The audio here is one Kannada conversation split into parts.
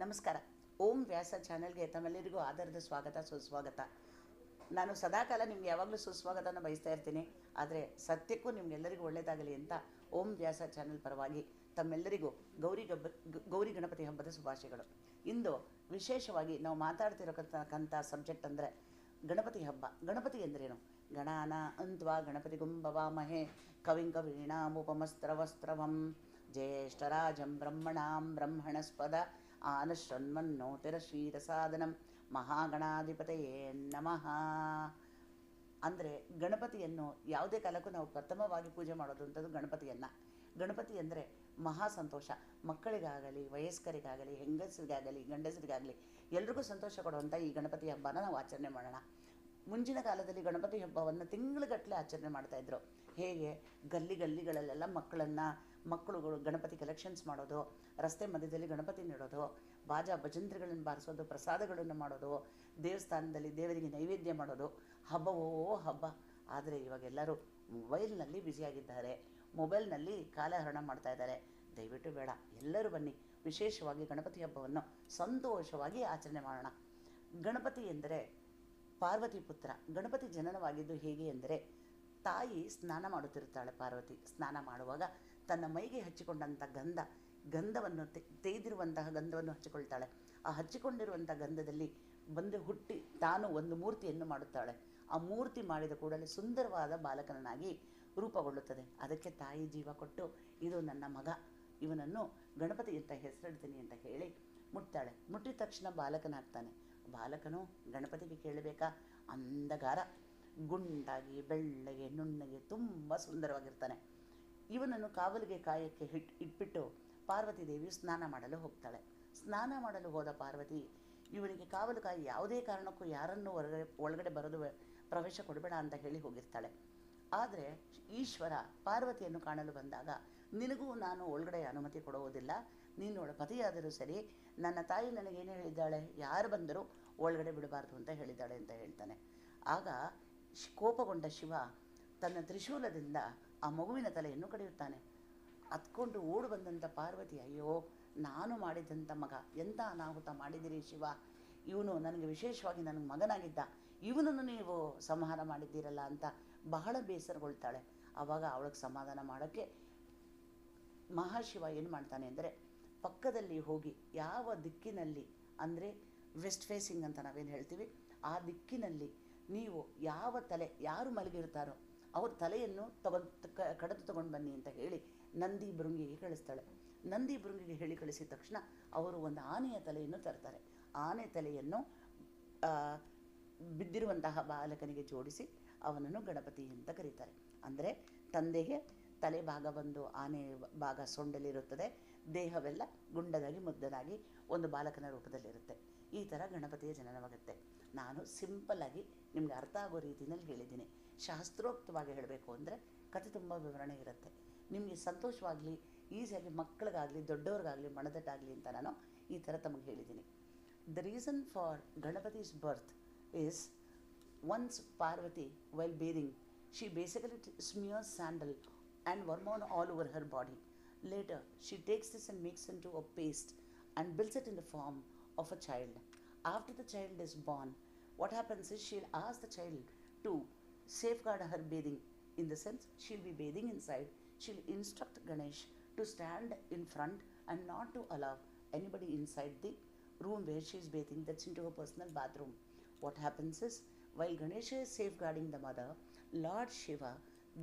ನಮಸ್ಕಾರ. ಓಂ ವ್ಯಾಸ ಚಾನೆಲ್ಗೆ ತಮ್ಮೆಲ್ಲರಿಗೂ ಆಧಾರದ ಸ್ವಾಗತ, ಸುಸ್ವಾಗತ. ನಾನು ಸದಾಕಾಲ ನಿಮ್ಗೆ ಯಾವಾಗಲೂ ಸುಸ್ವಾಗತನ ಬಯಸ್ತಾ ಇರ್ತೀನಿ. ಆದರೆ ಸತ್ಯಕ್ಕೂ ನಿಮ್ಗೆಲ್ಲರಿಗೂ ಒಳ್ಳೆಯದಾಗಲಿ ಅಂತ ಓಂ ವ್ಯಾಸ ಚಾನೆಲ್ ಪರವಾಗಿ ತಮ್ಮೆಲ್ಲರಿಗೂ ಗೌರಿ ಗಬ್ಬ, ಗೌರಿ ಗಣಪತಿ ಹಬ್ಬದ ಶುಭಾಶಯಗಳು. ಇಂದು ವಿಶೇಷವಾಗಿ ನಾವು ಮಾತಾಡ್ತಿರೋಕ್ಕಂಥ ಸಬ್ಜೆಕ್ಟ್ ಅಂದರೆ ಗಣಪತಿ ಹಬ್ಬ. ಗಣಪತಿ ಎಂದರೇನು? ಗಣಾನ, ಅಂತ್ವಾ, ಗಣಪತಿ ಗುಂಬವಾಮಹೆ ಕವಿಂ ಕವೀಣಾಮುಪಮಸ್ತ್ರವಸ್ತ್ರವಂ ಜ್ಯೇಷ್ಠರಾಜಂ ಬ್ರಹ್ಮಣಾಂ ಬ್ರಹ್ಮಣಸ್ಪದ ಆನಶ್ವನ್ಮನ್ನೋತಿರಶೀರಸಾದನಂ ಮಹಾಗಣಾಧಿಪತಯೇ ನಮಃ ಅಂದರೆ ಗಣಪತಿಯನ್ನು ಯಾವುದೇ ಕಾಲಕ್ಕೂ ನಾವು ಪ್ರಥಮವಾಗಿ ಪೂಜೆ ಮಾಡೋದು ಅಂಥದ್ದು ಗಣಪತಿಯನ್ನು. ಗಣಪತಿ ಅಂದರೆ ಮಹಾ ಸಂತೋಷ ಮಕ್ಕಳಿಗಾಗಲಿ, ವಯಸ್ಕರಿಗಾಗಲಿ, ಹೆಂಗಸರಿಗಾಗಲಿ, ಗಂಡಸರಿಗಾಗಲಿ ಎಲ್ರಿಗೂ ಸಂತೋಷ ಕೊಡುವಂಥ ಈ ಗಣಪತಿ ಹಬ್ಬನ ನಾವು ಆಚರಣೆ ಮಾಡೋಣ. ಮುಂಚಿನ ಕಾಲದಲ್ಲಿ ಗಣಪತಿ ಹಬ್ಬವನ್ನು ತಿಂಗಳುಗಟ್ಟಲೆ ಆಚರಣೆ ಮಾಡ್ತಾಯಿದ್ರು ಹೇಗೆ? ಗಲ್ಲಿ ಗಲ್ಲಿಗಳಲ್ಲೆಲ್ಲ ಮಕ್ಕಳನ್ನು ಮಕ್ಕಳುಗಳು ಗಣಪತಿ ಕಲೆಕ್ಷನ್ಸ್ ಮಾಡೋದು, ರಸ್ತೆ ಮಧ್ಯದಲ್ಲಿ ಗಣಪತಿ ನೆಡೋದು, ಬಾಜಾ ಭಜಂತ್ರಿಗಳನ್ನು ಬಾರಿಸೋದು, ಪ್ರಸಾದಗಳನ್ನು ಮಾಡೋದು, ದೇವಸ್ಥಾನದಲ್ಲಿ ದೇವರಿಗೆ ನೈವೇದ್ಯ ಮಾಡೋದು, ಹಬ್ಬವೋ ಹಬ್ಬ. ಆದರೆ ಇವಾಗೆಲ್ಲರೂ ಮೊಬೈಲ್ನಲ್ಲಿ ಬ್ಯುಸಿಯಾಗಿದ್ದಾರೆ ಮೊಬೈಲ್ನಲ್ಲಿ ಕಾಲಹರಣ ಮಾಡ್ತಾ ಇದ್ದಾರೆ. ದಯವಿಟ್ಟು ಬೇಡ, ಎಲ್ಲರೂ ಬನ್ನಿ. ವಿಶೇಷವಾಗಿ ಗಣಪತಿ ಹಬ್ಬವನ್ನು ಸಂತೋಷವಾಗಿ ಆಚರಣೆ ಮಾಡೋಣ. ಗಣಪತಿ ಎಂದರೆ ಪಾರ್ವತಿ ಪುತ್ರ. ಗಣಪತಿ ಜನನವಾಗಿದ್ದು ಹೇಗೆ ಎಂದರೆ ತಾಯಿ ಸ್ನಾನ ಮಾಡುತ್ತಿರುತ್ತಾಳೆ ಪಾರ್ವತಿ. ಸ್ನಾನ ಮಾಡುವಾಗ ತನ್ನ ಮೈಗೆ ಹಚ್ಚಿಕೊಂಡಂಥ ಗಂಧ, ಗಂಧವನ್ನು ತೆ- ತೆಗೆದಿರುವಂತಹ ಗಂಧವನ್ನು ಹಚ್ಚಿಕೊಳ್ತಾಳೆ. ಆ ಹಚ್ಚಿಕೊಂಡಿರುವಂಥ ಗಂಧದಲ್ಲಿ ಬಂದು ಹುಟ್ಟಿ, ತಾನು ಒಂದು ಮೂರ್ತಿಯನ್ನು ಮಾಡುತ್ತಾಳೆ. ಆ ಮೂರ್ತಿ ಮಾಡಿದ ಕೂಡಲೇ ಸುಂದರವಾದ ಬಾಲಕನಾಗಿ ರೂಪಗೊಳ್ಳುತ್ತದೆ. ಅದಕ್ಕೆ ತಾಯಿ ಜೀವ ಕೊಟ್ಟು, ಇದು ನನ್ನ ಮಗ, ಇವನನ್ನು ಗಣಪತಿ ಅಂತ ಹೆಸರಿಡ್ತೀನಿ ಅಂತ ಹೇಳಿ ಮುಟ್ತಾಳೆ. ಮುಟ್ಟಿದ ತಕ್ಷಣ ಬಾಲಕನಾಗ್ತಾನೆ. ಬಾಲಕನು ಗಣಪತಿಗೆ ಕೇಳಬೇಕಾ? ಅಂದಗಾರ ಗುಂಡಾಗಿ, ಬೆಳ್ಳಗೆ, ನುಣ್ಣಗೆ ತುಂಬ ಸುಂದರವಾಗಿರ್ತಾನೆ. ಇವನನ್ನು ಕಾವಲಿಗೆ ಕಾಯಕ್ಕೆ ಹಿಟ್, ಇಟ್ಬಿಟ್ಟು ಪಾರ್ವತಿ ದೇವಿ ಸ್ನಾನ ಮಾಡಲು ಹೋಗ್ತಾಳೆ. ಸ್ನಾನ ಮಾಡಲು ಹೋದ ಪಾರ್ವತಿ, ಇವನಿಗೆ ಕಾವಲು ಕಾಯಿ ಯಾವುದೇ ಕಾರಣಕ್ಕೂ ಯಾರನ್ನೂ ಹೊರಗಡೆ ಒಳಗಡೆ ಬರೋದು ಪ್ರವೇಶ ಕೊಡಬೇಡ ಅಂತ ಹೇಳಿ ಹೋಗಿರ್ತಾಳೆ. ಆದರೆ ಈಶ್ವರ ಪಾರ್ವತಿಯನ್ನು ಕಾಣಲು ಬಂದಾಗ, ನಿನಗೂ ನಾನು ಒಳಗಡೆ ಅನುಮತಿ ಕೊಡುವುದಿಲ್ಲ. ನೀನು ಒಳ ಪತಿಯಾದರೂ ಸರಿ, ನನ್ನ ತಾಯಿ ನನಗೇನು ಹೇಳಿದ್ದಾಳೆ? ಯಾರು ಬಂದರೂ ಒಳಗಡೆ ಬಿಡಬಾರ್ದು ಅಂತ ಹೇಳಿದ್ದಾಳೆ ಅಂತ ಹೇಳ್ತಾನೆ. ಆಗ ಕೋಪಗೊಂಡ ಶಿವ ತನ್ನ ತ್ರಿಶೂಲದಿಂದ ಆ ಮಗುವಿನ ತಲೆಯನ್ನು ಕಡಿಯುತ್ತಾನೆ. ಹತ್ಕೊಂಡು ಓಡು ಬಂದಂಥ ಪಾರ್ವತಿ, ಅಯ್ಯೋ, ನಾನು ಮಾಡಿದಂಥ ಮಗ ಎಂಥ ಅನಾಹುತ ಮಾಡಿದಿರಿ ಶಿವ? ಇವನು ನನಗೆ ವಿಶೇಷವಾಗಿ ನನಗೆ ಮಗನಾಗಿದ್ದ. ಇವನನ್ನು ನೀವು ಸಂಹಾರ ಮಾಡಿದ್ದೀರಲ್ಲ ಅಂತ ಬಹಳ ಬೇಸರಗೊಳ್ತಾಳೆ. ಆವಾಗ ಅವಳಿಗೆ ಸಮಾಧಾನ ಮಾಡೋಕ್ಕೆ ಮಹಾಶಿವ ಏನು ಮಾಡ್ತಾನೆ ಅಂದರೆ ಪಕ್ಕದಲ್ಲಿ ಹೋಗಿ ಯಾವ ದಿಕ್ಕಿನಲ್ಲಿ ಅಂದರೆ ವೆಸ್ಟ್ ಫೇಸಿಂಗ್ ಅಂತ ನಾವೇನು ಹೇಳ್ತೀವಿ, ಆ ದಿಕ್ಕಿನಲ್ಲಿ ನೀವು ಯಾವ ತಲೆ, ಯಾರು ಮಲಗಿರ್ತಾರೋ ಅವ್ರ ತಲೆಯನ್ನು ತಗೊಂಡು ಕಡೆದು ತಗೊಂಡು ಬನ್ನಿ ಅಂತ ಹೇಳಿ ನಂದಿ ಭೃಂಗಿಗೆ ಕಳಿಸ್ತಾಳೆ. ನಂದಿ ಭೃಂಗಿಗೆ ಹೇಳಿ ಕಳಿಸಿದ ತಕ್ಷಣ ಅವರು ಒಂದು ಆನೆಯ ತಲೆಯನ್ನು ತರ್ತಾರೆ. ಆನೆ ತಲೆಯನ್ನು ಬಿದ್ದಿರುವಂತಹ ಬಾಲಕನಿಗೆ ಜೋಡಿಸಿ ಅವನನ್ನು ಗಣಪತಿ ಅಂತ ಕರೀತಾರೆ. ಅಂದರೆ ತಂದೆಗೆ ತಲೆ ಭಾಗ ಬಂದು ಆನೆ ಭಾಗ ಸೊಂಡಲಿರುತ್ತದೆ, ದೇಹವೆಲ್ಲ ಗುಂಡದಾಗಿ ಮುದ್ದದಾಗಿ ಒಂದು ಬಾಲಕನ ರೂಪದಲ್ಲಿರುತ್ತೆ. ಈ ಥರ ಗಣಪತಿಯ ಜನನವಾಗುತ್ತೆ. ನಾನು ಸಿಂಪಲ್ಲಾಗಿ ನಿಮ್ಗೆ ಅರ್ಥ ಆಗೋ ರೀತಿಯಲ್ಲಿ ಹೇಳಿದ್ದೀನಿ. ಶಾಸ್ತ್ರೋಕ್ತವಾಗಿ ಹೇಳಬೇಕು ಅಂದರೆ ಕತೆ ತುಂಬ ವಿವರಣೆ ಇರುತ್ತೆ. ನಿಮಗೆ ಸಂತೋಷವಾಗಲಿ ಈಸಿಯಾಗಿ ಮಕ್ಕಳಿಗಾಗಲಿ ದೊಡ್ಡವ್ರಿಗಾಗಲಿ ಮಣದಟ್ಟಾಗಲಿ ಅಂತ ನಾನು ಈ ಥರ ತಮಗೆ ಹೇಳಿದ್ದೀನಿ. The reason for Ganapati's birth is once Parvati, while bathing, she basically sandal smears sandal and all over her body later she takes this this makes into a paste and builds it in the form of a child. After the child is born, what happens is she'll ask the child to safeguard her bathing. In the sense, she'll be bathing inside. She'll instruct Ganesh to stand in front and not to allow anybody inside the room where she is bathing. That's into her personal bathroom. What happens is, while Ganesha is safeguarding the mother, Lord Shiva,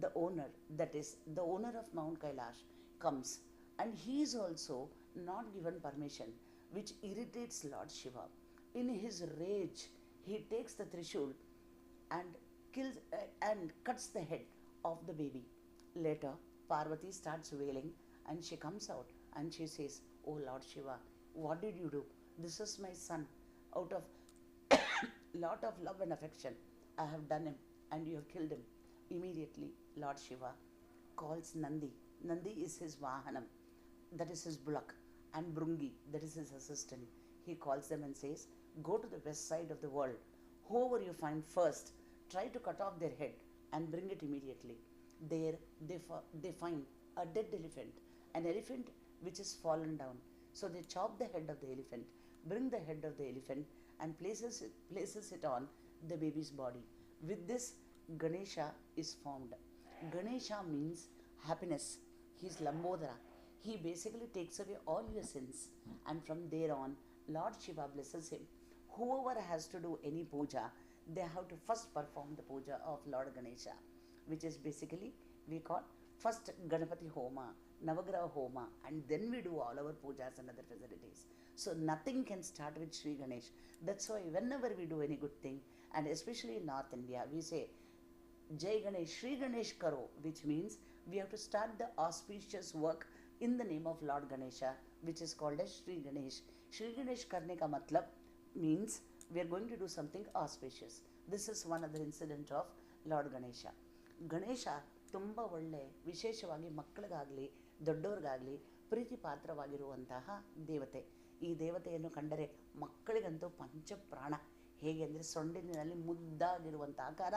the owner, that is, the owner of Mount Kailash, comes and he is also not given permission, which irritates Lord Shiva. In his rage, he takes the Trishul and kills uh, and cuts the head of the baby. Later, Parvati starts wailing and she comes out and she says, Oh Lord Shiva, what did you do? This is my son. Out of lot of love and affection, I have done him and you have killed him. Immediately, Lord Shiva calls Nandi. Nandi is his Vahanam, that is his bullock, and Brungi, that is his assistant. He calls them and says, Go to the west side of the world. Whoever you find first, try to cut off their head and bring it immediately. There they, they find a dead elephant, an elephant which is fallen down. So they chop the head of the elephant, bring the head of the elephant, and places it, places it on the baby's body. With this, Ganesha is formed. Ganesha means happiness. He is Lambodara. He basically takes away all your sins, and from there on, Lord Shiva blesses him. Whoever has to do any puja, they have to first perform the puja of Lord Ganesha, which is basically we call first Ganapati Homa, Navagraha Homa, and then we do all our pujas and other facilities. So nothing can start with Sri Ganesh. That's why whenever we do any good thing, and especially in North India, we say Jai Ganesh, Sri Ganesh Karo, which means we have to start the auspicious work in the name of Lord Ganesha, which is called as Sri Ganesh. Sri Ganesh karne ka matlab means we are going to do something auspicious. This is one other incident of Lord Ganesha. Ganesha ತುಂಬ ಒಳ್ಳೆ, ವಿಶೇಷವಾಗಿ ಮಕ್ಕಳಿಗಾಗಲಿ, ದೊಡ್ಡವ್ರಿಗಾಗಲಿ ಪ್ರೀತಿ ಪಾತ್ರವಾಗಿರುವಂತಹ ದೇವತೆ ಈ ದೇವತೆಯನ್ನು ಕಂಡರೆ ಮಕ್ಕಳಿಗಂತೂ ಪಂಚಪ್ರಾಣ ಹೇಗೆ ಅಂದರೆ ಸೊಂಡಿನಲ್ಲಿ ಮುದ್ದಾಗಿರುವಂಥ ಆಕಾರ,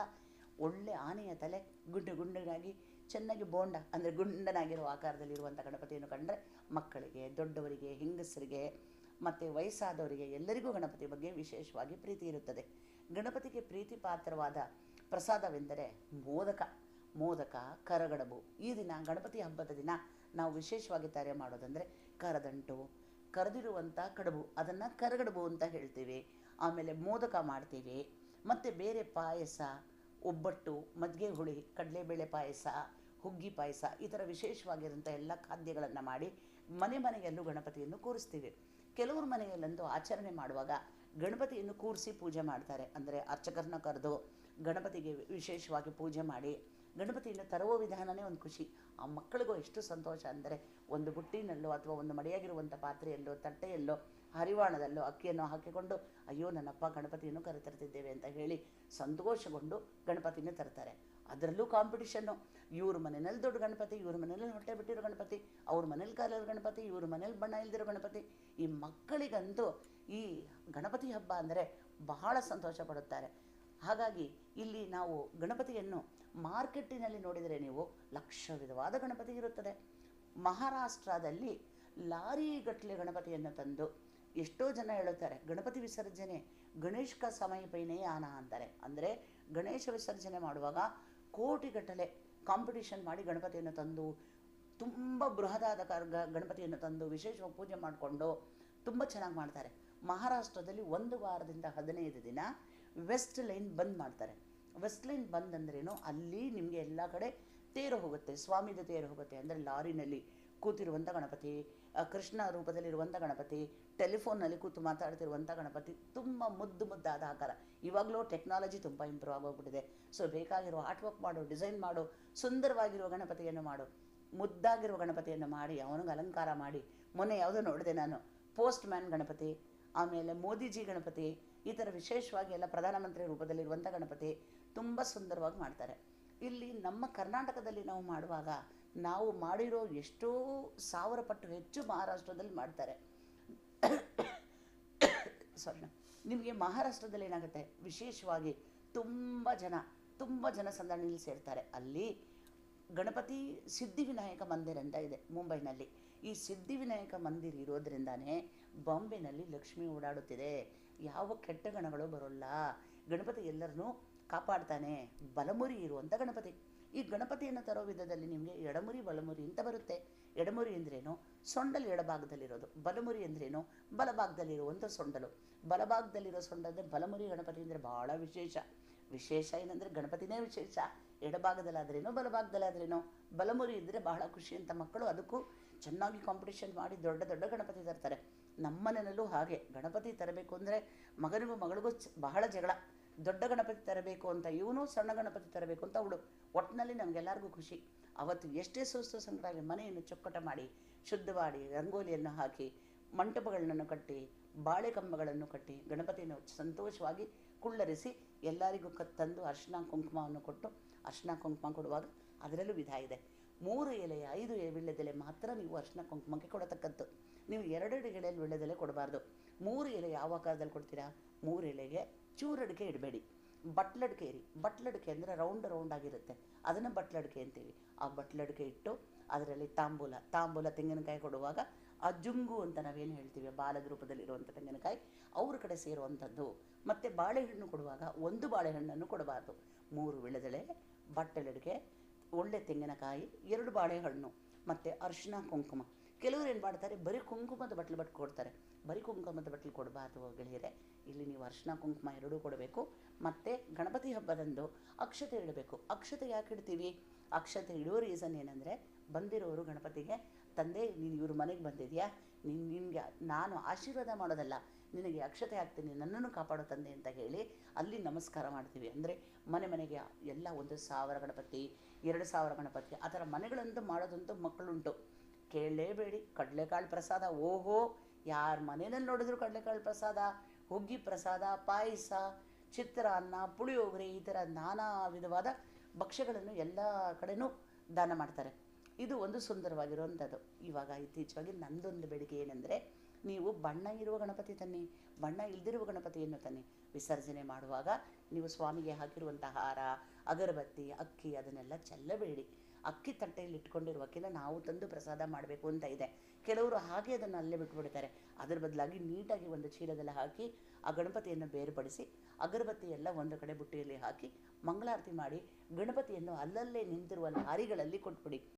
ಒಳ್ಳೆ ಆನೆಯ ತಲೆ, ಗುಂಡು ಗುಂಡನಾಗಿ, ಚೆನ್ನಾಗಿ ಬೋಂಡ, ಅಂದರೆ ಗುಂಡನಾಗಿರುವ ಆಕಾರದಲ್ಲಿರುವಂಥ ಗಣಪತಿಯನ್ನು ಕಂಡರೆ ಮಕ್ಕಳಿಗೆ, ದೊಡ್ಡವರಿಗೆ, ಹೆಂಗಸರಿಗೆ ಮತ್ತು ವಯಸ್ಸಾದವರಿಗೆ ಎಲ್ಲರಿಗೂ ಗಣಪತಿ ಬಗ್ಗೆ ವಿಶೇಷವಾಗಿ ಪ್ರೀತಿ ಇರುತ್ತದೆ. ಗಣಪತಿಗೆ ಪ್ರೀತಿ ಪಾತ್ರವಾದ ಪ್ರಸಾದವೆಂದರೆ ಮೋದಕ. ಮೋದಕ, ಕರಗಡಬು. ಈ ದಿನ ಗಣಪತಿ ಹಬ್ಬದ ದಿನ ನಾವು ವಿಶೇಷವಾಗಿ ತಯಾರಿ ಮಾಡೋದಂದರೆ ಕರದಂಟು ಕರೆದಿರುವಂಥ ಕಡಬು. ಅದನ್ನು ಕರಗಡಬು ಅಂತ ಹೇಳ್ತೀವಿ. ಆಮೇಲೆ ಮೋದಕ ಮಾಡ್ತೀವಿ. ಮತ್ತು ಬೇರೆ ಪಾಯಸ, ಒಬ್ಬಟ್ಟು, ಮಜ್ಜಿಗೆ ಹುಳಿ, ಕಡಲೆಬೇಳೆ ಪಾಯಸ, ಹುಗ್ಗಿ ಪಾಯಸ ಈ ಥರ ವಿಶೇಷವಾಗಿರುವಂಥ ಎಲ್ಲ ಖಾದ್ಯಗಳನ್ನು ಮಾಡಿ ಮನೆ ಮನೆಯಲ್ಲೂ ಗಣಪತಿಯನ್ನು ಕೂರಿಸ್ತೀವಿ. ಕೆಲವ್ರ ಮನೆಯಲ್ಲಂತೂ ಆಚರಣೆ ಮಾಡುವಾಗ ಗಣಪತಿಯನ್ನು ಕೂರಿಸಿ ಪೂಜೆ ಮಾಡ್ತಾರೆ. ಅಂದರೆ ಅರ್ಚಕರನ್ನ ಕರೆದು ಗಣಪತಿಗೆ ವಿಶೇಷವಾಗಿ ಪೂಜೆ ಮಾಡಿ ಗಣಪತಿಯನ್ನು ತರುವ ವಿಧಾನನೇ ಒಂದು ಖುಷಿ. ಆ ಮಕ್ಕಳಿಗೂ ಎಷ್ಟು ಸಂತೋಷ ಅಂದರೆ ಒಂದು ಬುಟ್ಟಿನಲ್ಲೋ ಅಥವಾ ಒಂದು ಮಡಿಯಾಗಿರುವಂಥ ಪಾತ್ರೆಯಲ್ಲೋ, ತಟ್ಟೆಯಲ್ಲೋ, ಹರಿವಾಣದಲ್ಲೋ, ಅಕ್ಕಿಯನ್ನು ಹಾಕಿಕೊಂಡು ಅಯ್ಯೋ, ನನ್ನಪ್ಪ ಗಣಪತಿಯನ್ನು ಕರೆತರ್ತಿದ್ದೇವೆ ಅಂತ ಹೇಳಿ ಸಂತೋಷಗೊಂಡು ಗಣಪತಿಯನ್ನು ತರ್ತಾರೆ. ಅದರಲ್ಲೂ ಕಾಂಪಿಟಿಷನ್ನು ಇವ್ರ ಮನೆಯಲ್ಲಿ ದೊಡ್ಡ ಗಣಪತಿ, ಇವ್ರ ಮನೇಲಿ ಹೊಟ್ಟೆ ಬಿಟ್ಟಿರೋ ಗಣಪತಿ, ಅವ್ರ ಮನೇಲಿ ಕಾಲಿರೋ ಗಣಪತಿ, ಇವ್ರ ಮನೇಲಿ ಬಣ್ಣ ಇಲ್ದಿರೋ ಗಣಪತಿ. ಈ ಮಕ್ಕಳಿಗಂತೂ ಈ ಗಣಪತಿ ಹಬ್ಬ ಅಂದರೆ ಬಹಳ ಸಂತೋಷ ಪಡುತ್ತಾರೆ. ಹಾಗಾಗಿ ಇಲ್ಲಿ ನಾವು ಗಣಪತಿಯನ್ನು ಮಾರ್ಕೆಟ್ಟಿನಲ್ಲಿ ನೋಡಿದರೆ ನೀವು ಲಕ್ಷ ವಿಧವಾದ ಗಣಪತಿ ಇರುತ್ತದೆ. ಮಹಾರಾಷ್ಟ್ರದಲ್ಲಿ ಲಾರಿ ಗಟ್ಟಲೆ ಗಣಪತಿಯನ್ನು ತಂದು ಎಷ್ಟೋ ಜನ ಹೇಳುತ್ತಾರೆ, ಗಣಪತಿ ವಿಸರ್ಜನೆ ಗಣೇಶ್ಕ ಸಮಯ ಪೈನೇ ಆನ ಅಂತಾರೆ. ಅಂದರೆ ಗಣೇಶ ವಿಸರ್ಜನೆ ಮಾಡುವಾಗ ಕೋಟಿಗಟ್ಟಲೆ ಕಾಂಪಿಟೇಷನ್ ಮಾಡಿ ಗಣಪತಿಯನ್ನು ತಂದು, ತುಂಬ ಬೃಹದಾದ ಕರ್ ಗಣಪತಿಯನ್ನು ತಂದು, ವಿಶೇಷವಾಗಿ ಪೂಜೆ ಮಾಡಿಕೊಂಡು ತುಂಬ ಚೆನ್ನಾಗಿ ಮಾಡ್ತಾರೆ. ಮಹಾರಾಷ್ಟ್ರದಲ್ಲಿ ಒಂದು ವಾರದಿಂದ ಹದಿನೈದು ದಿನ ವೆಸ್ಟ್ ಲೈನ್ ಬಂದ್ ಮಾಡ್ತಾರೆ. ವೆಸ್ಟ್ ಲೈನ್ ಬಂದ್ ಅಂದ್ರೇನು, ಅಲ್ಲಿ ನಿಮಗೆ ಎಲ್ಲ ಕಡೆ ತೇರು ಹೋಗುತ್ತೆ. ಸ್ವಾಮಿದು ತೇರು ಹೋಗುತ್ತೆ. ಅಂದರೆ ಲಾರಿನಲ್ಲಿ ಕೂತಿರುವಂಥ ಗಣಪತಿ ಕೃಷ್ಣ ರೂಪದಲ್ಲಿರುವಂಥ ಗಣಪತಿ ಟೆಲಿಫೋನ್ನಲ್ಲಿ ಕೂತು ಮಾತಾಡ್ತಿರುವಂಥ ಗಣಪತಿ ತುಂಬ ಮುದ್ದು ಮುದ್ದಾದ ಆಕಾರ. ಇವಾಗಲೂ ಟೆಕ್ನಾಲಜಿ ತುಂಬ ಇಂಪ್ರೂವ್ ಆಗೋಗ್ಬಿಟ್ಟಿದೆ. ಸೊ ಬೇಕಾಗಿರೋ ಆರ್ಟ್ ವರ್ಕ್ ಮಾಡು, ಡಿಸೈನ್ ಮಾಡು, ಸುಂದರವಾಗಿರುವ ಗಣಪತಿಯನ್ನು ಮಾಡು. ಮುದ್ದಾಗಿರುವ ಗಣಪತಿಯನ್ನು ಮಾಡಿ, ಅವನಿಗೆ ಅಲಂಕಾರ ಮಾಡಿ. ಮೊನ್ನೆ ಯಾವುದೋ ನೋಡಿದೆ ನಾನು, ಪೋಸ್ಟ್ ಮ್ಯಾನ್ ಗಣಪತಿ, ಆಮೇಲೆ ಮೋದಿಜಿ ಗಣಪತಿ, ಈ ಥರ ವಿಶೇಷವಾಗಿ ಎಲ್ಲ ಪ್ರಧಾನಮಂತ್ರಿ ರೂಪದಲ್ಲಿರುವಂಥ ಗಣಪತಿ ತುಂಬ ಸುಂದರವಾಗಿ ಮಾಡ್ತಾರೆ. ಇಲ್ಲಿ ನಮ್ಮ ಕರ್ನಾಟಕದಲ್ಲಿ ನಾವು ಮಾಡುವಾಗ, ನಾವು ಮಾಡಿರೋ ಎಷ್ಟೋ ಸಾವಿರ ಪಟ್ಟು ಹೆಚ್ಚು ಮಹಾರಾಷ್ಟ್ರದಲ್ಲಿ ಮಾಡ್ತಾರೆ. ಸಾರಿ ನಿಮಗೆ ಮಹಾರಾಷ್ಟ್ರದಲ್ಲಿ ಏನಾಗುತ್ತೆ? ವಿಶೇಷವಾಗಿ ತುಂಬ ಜನ ತುಂಬ ಜನ ಸಂದಣಿಯಲ್ಲಿ ಸೇರ್ತಾರೆ. ಅಲ್ಲಿ ಗಣಪತಿ ಸಿದ್ಧಿವಿನಾಯಕ ಮಂದಿರ ಅಂತ ಇದೆ ಮುಂಬೈನಲ್ಲಿ. ಈ ಸಿದ್ಧಿವಿನಾಯಕ ಮಂದಿರ ಇರೋದ್ರಿಂದಾನೇ ಬಾಂಬೆನಲ್ಲಿ ಲಕ್ಷ್ಮಿ ಓಡಾಡುತ್ತಿದೆ. ಯಾವ ಕೆಟ್ಟ ಗಣಗಳು ಬರೋಲ್ಲ. ಗಣಪತಿ ಎಲ್ಲರನ್ನೂ ಕಾಪಾಡ್ತಾನೆ. ಬಲಮುರಿ ಇರುವಂಥ ಗಣಪತಿ. ಈ ಗಣಪತಿಯನ್ನು ತರೋ ವಿಧದಲ್ಲಿ ನಿಮಗೆ ಎಡಮುರಿ, ಬಲಮುರಿ ಅಂತ ಬರುತ್ತೆ. ಎಡಮುರಿ ಅಂದ್ರೇನು ಸೊಂಡಲು ಎಡಭಾಗದಲ್ಲಿರೋದು. ಬಲಮುರಿ ಅಂದ್ರೇನು ಬಲಭಾಗದಲ್ಲಿರುವಂಥ ಸೊಂಡಲು. ಬಲಭಾಗದಲ್ಲಿರೋ ಸೊಂಡಲ್ ಬಲಮುರಿ ಗಣಪತಿ ಅಂದರೆ ಭಾಳ ವಿಶೇಷ. ವಿಶೇಷ ಏನಂದರೆ ಗಣಪತಿನೇ ವಿಶೇಷ. ಎಡಭಾಗದಲ್ಲಾದ್ರೇನೋ? ಬಲಭಾಗದಲ್ಲಾದ್ರೇನೋ? ಬಲಮುರಿ ಇದ್ದರೆ ಬಹಳ ಖುಷಿ ಅಂತ ಮಕ್ಕಳು ಅದಕ್ಕೂ ಚೆನ್ನಾಗಿ ಕಾಂಪಿಟೇಷನ್ ಮಾಡಿ ದೊಡ್ಡ ದೊಡ್ಡ ಗಣಪತಿ ತರ್ತಾರೆ. ನಮ್ಮ ಮನೆಯಲ್ಲೂ ಹಾಗೆ. ಗಣಪತಿ ತರಬೇಕು ಅಂದರೆ ಮಗನಿಗೂ ಮಗಳಿಗೂ ಬಹಳ ಜಗಳ. ದೊಡ್ಡ ಗಣಪತಿ ತರಬೇಕು ಅಂತ, ಇವನು ಸಣ್ಣ ಗಣಪತಿ ತರಬೇಕು ಅಂತ ಅವಳು ಒಟ್ಟಿನಲ್ಲಿ ನಮಗೆಲ್ಲರಿಗೂ ಖುಷಿ. ಅವತ್ತು ಎಷ್ಟೇ ಸುಸ್ತು ಸಂದರ್ಭದಲ್ಲಿ ಮನೆಯನ್ನು ಚೊಕ್ಕಟ ಮಾಡಿ ಶುದ್ಧ ಮಾಡಿ ರಂಗೋಲಿಯನ್ನು ಹಾಕಿ ಮಂಟಪಗಳನ್ನು ಕಟ್ಟಿ ಬಾಳೆ ಕಂಬಗಳನ್ನು ಕಟ್ಟಿ, ಗಣಪತಿಯನ್ನು ಸಂತೋಷವಾಗಿ ಕುಳ್ಳರಿಸಿ ಎಲ್ಲರಿಗೂ ಕ ತಂದು ಅರ್ಶಿನ ಕುಂಕುಮವನ್ನು ಕೊಟ್ಟು, ಅರ್ಶಿನ ಕುಂಕುಮ ಕೊಡುವಾಗ ಅದರಲ್ಲೂ ವಿಧ ಇದೆ. ಮೂರು ಎಲೆ, ಐದು ವೀಳ್ಯದೆಲೆ ಮಾತ್ರ ನೀವು ಅರ್ಶಿನ ಕುಂಕುಮಕ್ಕೆ ಕೊಡತಕ್ಕದ್ದು. ನೀವು ಎರಡೆರಡು ಎಳೆಯಲ್ಲಿ ವೀಳ್ಯದೆಲೆ ಕೊಡಬಾರ್ದು. ಮೂರು ಎಲೆ ಯಾವ ಆಕಾರದಲ್ಲಿ ಕೊಡ್ತೀರಾ? ಮೂರು ಎಲೆಗೆ ಚೂರಡಿಕೆ ಇಡಬೇಡಿ. ಬಟ್ಲಡಿಕೆ ಇರಿ ಬಟ್ಲಡ್ಕೆ ಅಂದರೆ ರೌಂಡ್ ರೌಂಡ್ ಆಗಿರುತ್ತೆ. ಅದನ್ನು ಬಟ್ಲಡ್ಕೆ ಅಂತೀವಿ. ಆ ಬಟ್ಲಡ್ಕೆ ಇಟ್ಟು ಅದರಲ್ಲಿ ತಾಂಬೂಲ ತಾಂಬೂಲ ತೆಂಗಿನಕಾಯಿ ಕೊಡುವಾಗ ಆ ಜುಂಗು ಅಂತ ನಾವೇನು ಹೇಳ್ತೀವಿ? ಬಾಲದ ರೂಪದಲ್ಲಿರುವಂಥ ತೆಂಗಿನಕಾಯಿ. ಅವ್ರ ಕಡೆ ಸೇರುವಂಥದ್ದು. ಮತ್ತು ಬಾಳೆಹಣ್ಣು ಕೊಡುವಾಗ ಒಂದು ಬಾಳೆಹಣ್ಣನ್ನು ಕೊಡಬಾರ್ದು. ಮೂರು ವೇಳೆದಳೆ ಬಟ್ಟಲಡಿಕೆ, ಒಳ್ಳೆ ತೆಂಗಿನಕಾಯಿ, ಎರಡು ಬಾಳೆಹಣ್ಣು, ಮತ್ತು ಅರಿಶಿನ ಕುಂಕುಮ. ಕೆಲವರು ಏನು ಮಾಡ್ತಾರೆ? ಬರೀ ಕುಂಕುಮದ ಬಟ್ಲು ಬಟ್ಟು ಕೊಡ್ತಾರೆ. ಬರೀ ಕುಂಕುಮದ ಬಟ್ಲು ಕೊಡಬಾರ್ದು ಗೆಳೆಯರೆ. ಇಲ್ಲಿ ನೀವು ಅರ್ಶಿನ ಕುಂಕುಮ ಎರಡೂ ಕೊಡಬೇಕು. ಮತ್ತು ಗಣಪತಿ ಹಬ್ಬದಂದು ಅಕ್ಷತೆ ಇಡಬೇಕು. ಅಕ್ಷತೆ ಯಾಕೆ ಇಡ್ತೀವಿ? ಅಕ್ಷತೆ ಇಡೋ ರೀಸನ್ ಏನಂದರೆ ಬಂದಿರೋರು ಗಣಪತಿಗೆ, ತಂದೆ, ನೀನು ಇವ್ರ ಮನೆಗೆ ಬಂದಿದೆಯಾ? ನೀನು ನಿನಗೆ ನಾನು ಆಶೀರ್ವಾದ ಮಾಡೋದಲ್ಲ. ನಿನಗೆ ಅಕ್ಷತೆ ಹಾಕ್ತೀನಿ, ನನ್ನನ್ನು ಕಾಪಾಡೋ ತಂದೆ ಅಂತ ಹೇಳಿ ಅಲ್ಲಿ ನಮಸ್ಕಾರ ಮಾಡ್ತೀವಿ. ಅಂದರೆ ಮನೆ ಮನೆಗೆ ಎಲ್ಲ ಒಂದು ಸಾವಿರ ಗಣಪತಿ, ಎರಡು ಸಾವಿರ ಗಣಪತಿ, ಆ ಥರ ಮನೆಗಳಂತೂ ಮಾಡೋದಂತೂ ಮಕ್ಕಳುಂಟು. ಕೇಳಲೇಬೇಡಿ. ಕಡಲೆಕಾಳು ಪ್ರಸಾದ, ಓಹೋ! ಯಾರ ಮನೆಯಲ್ಲಿ ನೋಡಿದ್ರು ಕಡಲೆಕಾಳು ಪ್ರಸಾದ, ಹುಗ್ಗಿ ಪ್ರಸಾದ, ಪಾಯಸ ಚಿತ್ರಾನ್ನ ಪುಳಿಯೋಗರೆ, ಈ ಥರ ನಾನಾ ವಿಧವಾದ ಭಕ್ಷ್ಯಗಳನ್ನು ಎಲ್ಲ ಕಡೆನೂ ದಾನ ಮಾಡ್ತಾರೆ. ಇದು ಒಂದು ಸುಂದರವಾಗಿರುವಂಥದ್ದು. ಇವಾಗ ಇತ್ತೀಚೆಗೆ ನಂದೊಂದು ಬೇಡಿಕೆ ಏನೆಂದರೆ, ನೀವು ಬಣ್ಣ ಇರುವ ಗಣಪತಿ ತನ್ನಿ, ಬಣ್ಣ ಇಲ್ದಿರುವ ಗಣಪತಿಯನ್ನು ತನ್ನಿ, ವಿಸರ್ಜನೆ ಮಾಡುವಾಗ ನೀವು ಸ್ವಾಮಿಗೆ ಹಾಕಿರುವಂಥ ಹಾರ, ಅಗರಬತ್ತಿ, ಅಕ್ಕಿ, ಅದನ್ನೆಲ್ಲ ಚೆಲ್ಲಬೇಡಿ. ಅಕ್ಕಿ ತಟ್ಟೆಯಲ್ಲಿ ಇಟ್ಕೊಂಡಿರುವಕ್ಕಿಂತ ನಾವು ತಂದು ಪ್ರಸಾದ ಮಾಡಬೇಕು ಅಂತ ಇದೆ. ಕೆಲವರು ಹಾಗೆ ಅದನ್ನು ಅಲ್ಲೇ ಬಿಟ್ಬಿಡ್ತಾರೆ. ಅದರ ಬದಲಾಗಿ ನೀಟಾಗಿ ಒಂದು ಚೀಲದಲ್ಲಿ ಹಾಕಿ, ಆ ಗಣಪತಿಯನ್ನು ಬೇರ್ಪಡಿಸಿ, ಅಗರಬತ್ತಿ ಎಲ್ಲ ಒಂದು ಕಡೆ ಬುಟ್ಟಿಯಲ್ಲಿ ಹಾಕಿ, ಮಂಗಳಾರತಿ ಮಾಡಿ ಗಣಪತಿಯನ್ನು ಅಲ್ಲಲ್ಲೇ ನಿಂತಿರುವ ಲಾರಿಗಳಲ್ಲಿ ಕೊಟ್ಬಿಡಿ.